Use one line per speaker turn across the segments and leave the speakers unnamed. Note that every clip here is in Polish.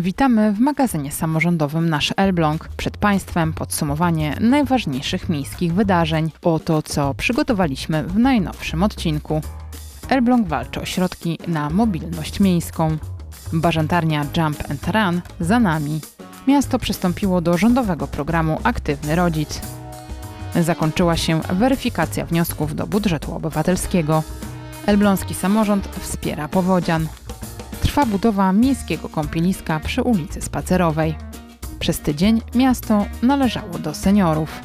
Witamy w magazynie samorządowym Nasz Elbląg. Przed Państwem podsumowanie najważniejszych miejskich wydarzeń. O to, co przygotowaliśmy w najnowszym odcinku. Elbląg walczy o środki na mobilność miejską. Bażantarnia Jump and Run za nami. Miasto przystąpiło do rządowego programu Aktywny Rodzic. Zakończyła się weryfikacja wniosków do budżetu obywatelskiego. Elbląski samorząd wspiera powodzian trwa budowa miejskiego kąpieliska przy ulicy Spacerowej. Przez tydzień miasto należało do seniorów.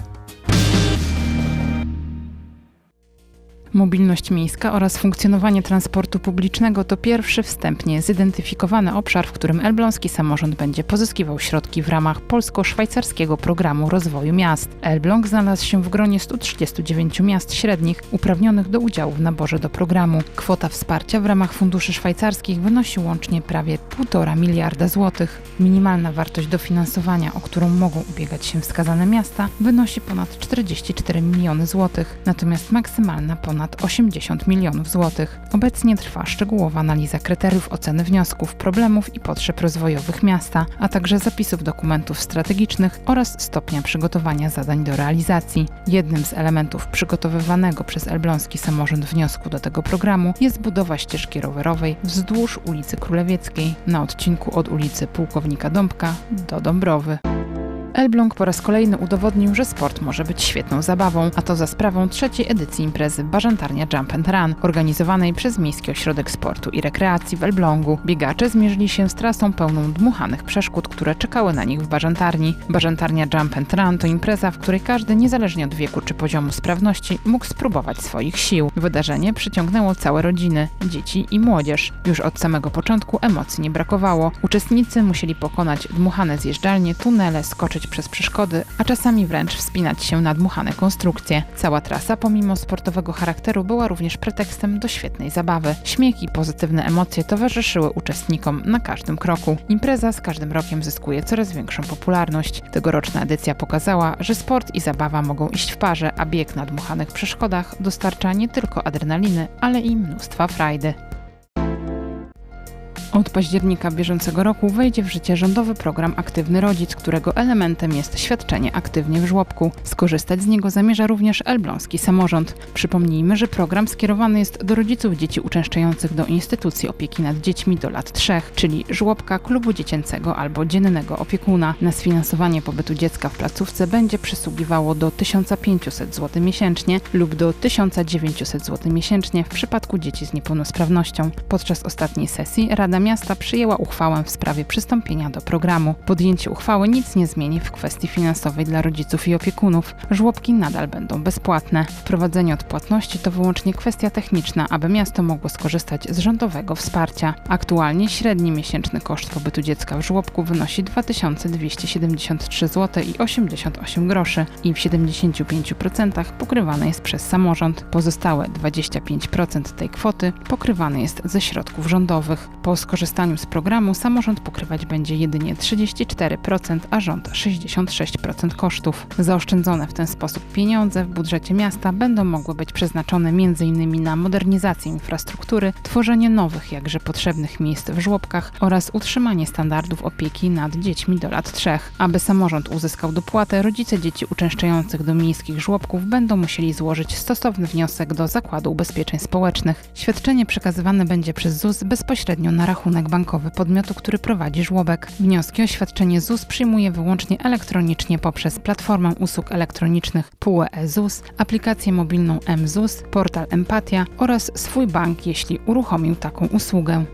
Mobilność miejska oraz funkcjonowanie transportu publicznego to pierwszy wstępnie zidentyfikowany obszar, w którym elbląski samorząd będzie pozyskiwał środki w ramach polsko-szwajcarskiego programu rozwoju miast. Elbląg znalazł się w gronie 139 miast średnich uprawnionych do udziału w naborze do programu. Kwota wsparcia w ramach funduszy szwajcarskich wynosi łącznie prawie 1,5 miliarda złotych. Minimalna wartość dofinansowania, o którą mogą ubiegać się wskazane miasta, wynosi ponad 44 miliony złotych, natomiast maksymalna ponad ponad 80 milionów złotych. Obecnie trwa szczegółowa analiza kryteriów oceny wniosków, problemów i potrzeb rozwojowych miasta, a także zapisów dokumentów strategicznych oraz stopnia przygotowania zadań do realizacji. Jednym z elementów przygotowywanego przez elbląski samorząd wniosku do tego programu jest budowa ścieżki rowerowej wzdłuż ulicy Królewieckiej na odcinku od ulicy Pułkownika Dąbka do Dąbrowy. Elbląg po raz kolejny udowodnił, że sport może być świetną zabawą, a to za sprawą trzeciej edycji imprezy Bażantarnia Jump and Run, organizowanej przez Miejski Ośrodek Sportu i Rekreacji w Elblągu. Biegacze zmierzyli się z trasą pełną dmuchanych przeszkód, które czekały na nich w Bażantarni. Bażantarnia Jump and Run to impreza, w której każdy, niezależnie od wieku czy poziomu sprawności, mógł spróbować swoich sił. Wydarzenie przyciągnęło całe rodziny, dzieci i młodzież. Już od samego początku emocji nie brakowało. Uczestnicy musieli pokonać dmuchane zjeżdżalnie, tunele, skoczyć przez przeszkody, a czasami wręcz wspinać się na dmuchane konstrukcje. Cała trasa, pomimo sportowego charakteru, była również pretekstem do świetnej zabawy. Śmiech i pozytywne emocje towarzyszyły uczestnikom na każdym kroku. Impreza z każdym rokiem zyskuje coraz większą popularność. Tegoroczna edycja pokazała, że sport i zabawa mogą iść w parze, a bieg na dmuchanych przeszkodach dostarcza nie tylko adrenaliny, ale i mnóstwa frajdy. Od października bieżącego roku wejdzie w życie rządowy program Aktywny Rodzic, którego elementem jest świadczenie aktywnie w żłobku. Skorzystać z niego zamierza również elbląski samorząd. Przypomnijmy, że program skierowany jest do rodziców dzieci uczęszczających do instytucji opieki nad dziećmi do lat trzech, czyli żłobka, klubu dziecięcego albo dziennego opiekuna. Na sfinansowanie pobytu dziecka w placówce będzie przysługiwało do 1500 zł miesięcznie lub do 1900 zł miesięcznie w przypadku dzieci z niepełnosprawnością. Podczas ostatniej sesji Rada Miasta przyjęła uchwałę w sprawie przystąpienia do programu. Podjęcie uchwały nic nie zmieni w kwestii finansowej dla rodziców i opiekunów. Żłobki nadal będą bezpłatne. Wprowadzenie odpłatności to wyłącznie kwestia techniczna, aby miasto mogło skorzystać z rządowego wsparcia. Aktualnie średni miesięczny koszt pobytu dziecka w żłobku wynosi 2273 zł i 88 groszy i w 75% pokrywane jest przez samorząd. Pozostałe 25% tej kwoty pokrywane jest ze środków rządowych. Po skorzystaniu z programu samorząd pokrywać będzie jedynie 34%, a rząd 66% kosztów. Zaoszczędzone w ten sposób pieniądze w budżecie miasta będą mogły być przeznaczone m.in. na modernizację infrastruktury, tworzenie nowych, jakże potrzebnych miejsc w żłobkach oraz utrzymanie standardów opieki nad dziećmi do lat trzech. Aby samorząd uzyskał dopłatę, rodzice dzieci uczęszczających do miejskich żłobków będą musieli złożyć stosowny wniosek do Zakładu Ubezpieczeń Społecznych. Świadczenie przekazywane będzie przez ZUS bezpośrednio na rachunek rachunek bankowy podmiotu, który prowadzi żłobek. Wnioski o świadczenie ZUS przyjmuje wyłącznie elektronicznie poprzez platformę usług elektronicznych PUE ZUS, aplikację mobilną mZUS, portal Empatia oraz swój bank, jeśli uruchomił taką usługę.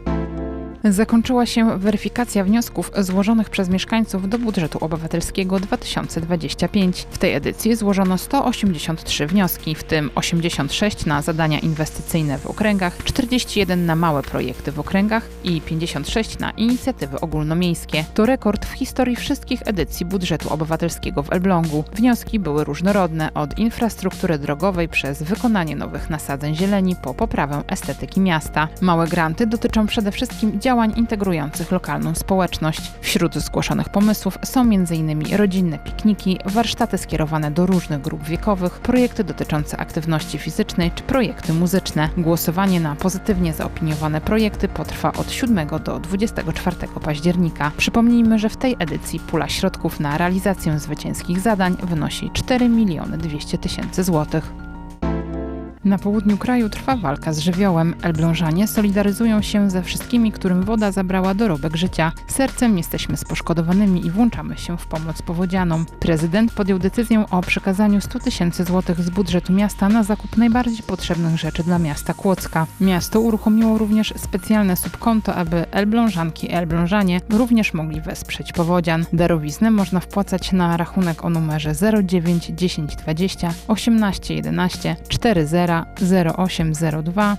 Zakończyła się weryfikacja wniosków złożonych przez mieszkańców do budżetu obywatelskiego 2025. W tej edycji złożono 183 wnioski, w tym 86 na zadania inwestycyjne w okręgach, 41 na małe projekty w okręgach i 56 na inicjatywy ogólnomiejskie. To rekord w historii wszystkich edycji budżetu obywatelskiego w Elblągu. Wnioski były różnorodne, od infrastruktury drogowej przez wykonanie nowych nasadzeń zieleni po poprawę estetyki miasta. Małe granty dotyczą przede wszystkim działań integrujących lokalną społeczność. Wśród zgłoszonych pomysłów są m.in. rodzinne pikniki, warsztaty skierowane do różnych grup wiekowych, projekty dotyczące aktywności fizycznej czy projekty muzyczne. Głosowanie na pozytywnie zaopiniowane projekty potrwa od 7 do 24 października. Przypomnijmy, że w tej edycji pula środków na realizację zwycięskich zadań wynosi 4 miliony 200 tysięcy złotych. Na południu kraju trwa walka z żywiołem. Elblążanie solidaryzują się ze wszystkimi, którym woda zabrała dorobek życia. Sercem jesteśmy z poszkodowanymi i włączamy się w pomoc powodzianom. Prezydent podjął decyzję o przekazaniu 100 tysięcy złotych z budżetu miasta na zakup najbardziej potrzebnych rzeczy dla miasta Kłodzka. Miasto uruchomiło również specjalne subkonto, aby Elblążanki i Elblążanie również mogli wesprzeć powodzian. Darowiznę można wpłacać na rachunek o numerze 09 10 20 18 11 40 0802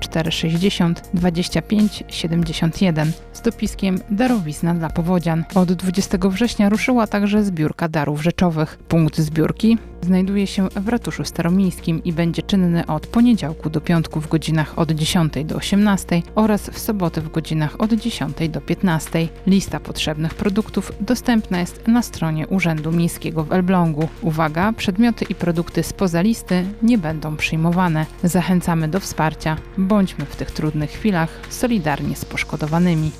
0460 25 71 z dopiskiem Darowizna dla powodzian. Od 20 września ruszyła także zbiórka darów rzeczowych. Punkt zbiórki znajduje się w ratuszu staromiejskim i będzie czynny od poniedziałku do piątku w godzinach od 10 do 18 oraz w soboty w godzinach od 10 do 15. Lista potrzebnych produktów dostępna jest na stronie Urzędu Miejskiego w Elblągu. Uwaga, przedmioty i produkty spoza listy nie będą przyjmowane. Zachęcamy do wsparcia. Bądźmy w tych trudnych chwilach solidarnie z poszkodowanymi.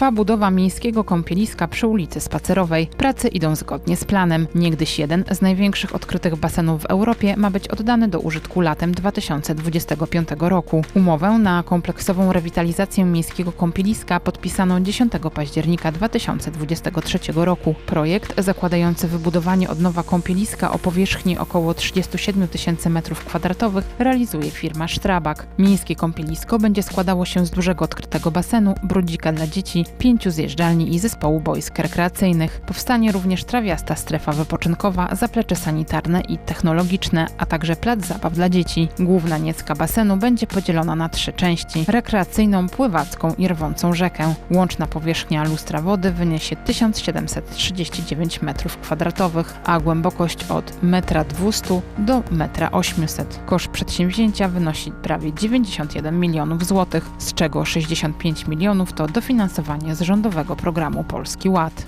Trwa budowa miejskiego kąpieliska przy ulicy Spacerowej. Prace idą zgodnie z planem. Niegdyś jeden z największych odkrytych basenów w Europie ma być oddany do użytku latem 2025 roku. Umowę na kompleksową rewitalizację miejskiego kąpieliska podpisano 10 października 2023 roku. Projekt zakładający wybudowanie od nowa kąpieliska o powierzchni około 37 tysięcy m2 realizuje firma Strabak. Miejskie kąpielisko będzie składało się z dużego odkrytego basenu, brudzika dla dzieci, pięciu zjeżdżalni i zespołu boisk rekreacyjnych. Powstanie również trawiasta strefa wypoczynkowa, zaplecze sanitarne i technologiczne, a także plac zabaw dla dzieci. Główna niecka basenu będzie podzielona na trzy części: rekreacyjną, pływacką i rwącą rzekę. Łączna powierzchnia lustra wody wyniesie 1739 m2, a głębokość od 1,2 m do 1,8 m. Koszt przedsięwzięcia wynosi prawie 91 milionów złotych, z czego 65 milionów to dofinansowanie z rządowego programu Polski Ład.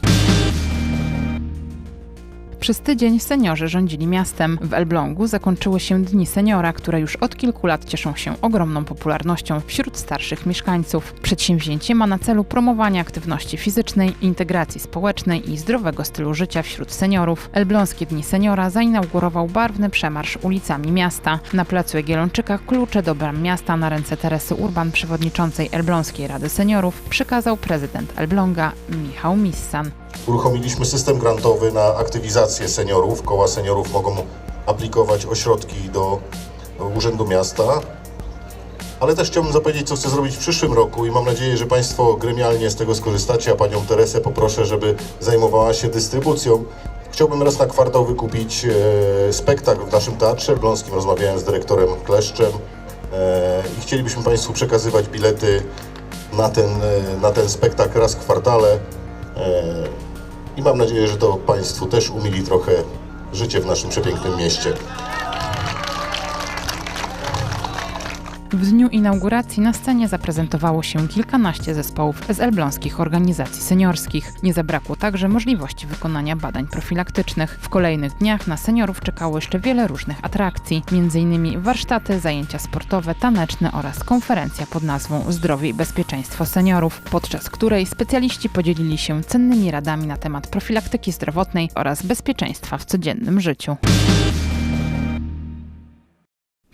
Przez tydzień seniorzy rządzili miastem. W Elblągu zakończyły się Dni Seniora, które już od kilku lat cieszą się ogromną popularnością wśród starszych mieszkańców. Przedsięwzięcie ma na celu promowanie aktywności fizycznej, integracji społecznej i zdrowego stylu życia wśród seniorów. Elbląskie Dni Seniora zainaugurował barwny przemarsz ulicami miasta. Na placu Jagiellończyka klucze do bram miasta na ręce Teresy Urban, przewodniczącej Elbląskiej Rady Seniorów, przekazał prezydent Elbląga Michał Missan.
Uruchomiliśmy system grantowy na aktywizację seniorów. Koła seniorów mogą aplikować o środki do Urzędu Miasta. Ale też chciałbym zapowiedzieć, co chcę zrobić w przyszłym roku i mam nadzieję, że Państwo gremialnie z tego skorzystacie, a Panią Teresę poproszę, żeby zajmowała się dystrybucją. Chciałbym raz na kwartał wykupić e, spektakl w naszym Teatrze Bląskim. Rozmawiałem z dyrektorem Kleszczem e, i chcielibyśmy Państwu przekazywać bilety na ten, e, na ten spektakl raz w kwartale. E, I mam nadzieję, że to Państwu też umili trochę życie w naszym przepięknym mieście.
W dniu inauguracji na scenie zaprezentowało się kilkanaście zespołów z elbląskich organizacji seniorskich. Nie zabrakło także możliwości wykonania badań profilaktycznych. W kolejnych dniach na seniorów czekało jeszcze wiele różnych atrakcji, m.in. warsztaty, zajęcia sportowe, taneczne oraz konferencja pod nazwą Zdrowie i bezpieczeństwo seniorów, podczas której specjaliści podzielili się cennymi radami na temat profilaktyki zdrowotnej oraz bezpieczeństwa w codziennym życiu.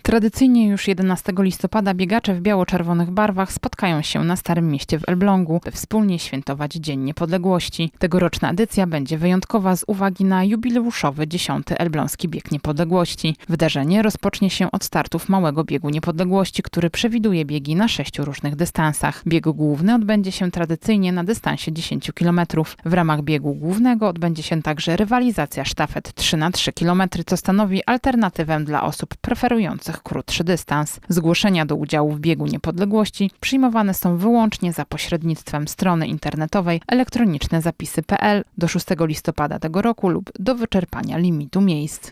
Tradycyjnie już 11 listopada biegacze w biało-czerwonych barwach spotkają się na Starym Mieście w Elblągu, by wspólnie świętować Dzień Niepodległości. Tegoroczna edycja będzie wyjątkowa z uwagi na jubileuszowy 10. Elbląski Bieg Niepodległości. Wydarzenie rozpocznie się od startów Małego Biegu Niepodległości, który przewiduje biegi na sześciu różnych dystansach. Bieg główny odbędzie się tradycyjnie na dystansie 10 km. W ramach biegu głównego odbędzie się także rywalizacja sztafet 3 na 3 km, co stanowi alternatywę dla osób preferujących krótszy dystans. Zgłoszenia do udziału w biegu niepodległości przyjmowane są wyłącznie za pośrednictwem strony internetowej elektroniczne zapisy.pl do 6 listopada tego roku lub do wyczerpania limitu miejsc.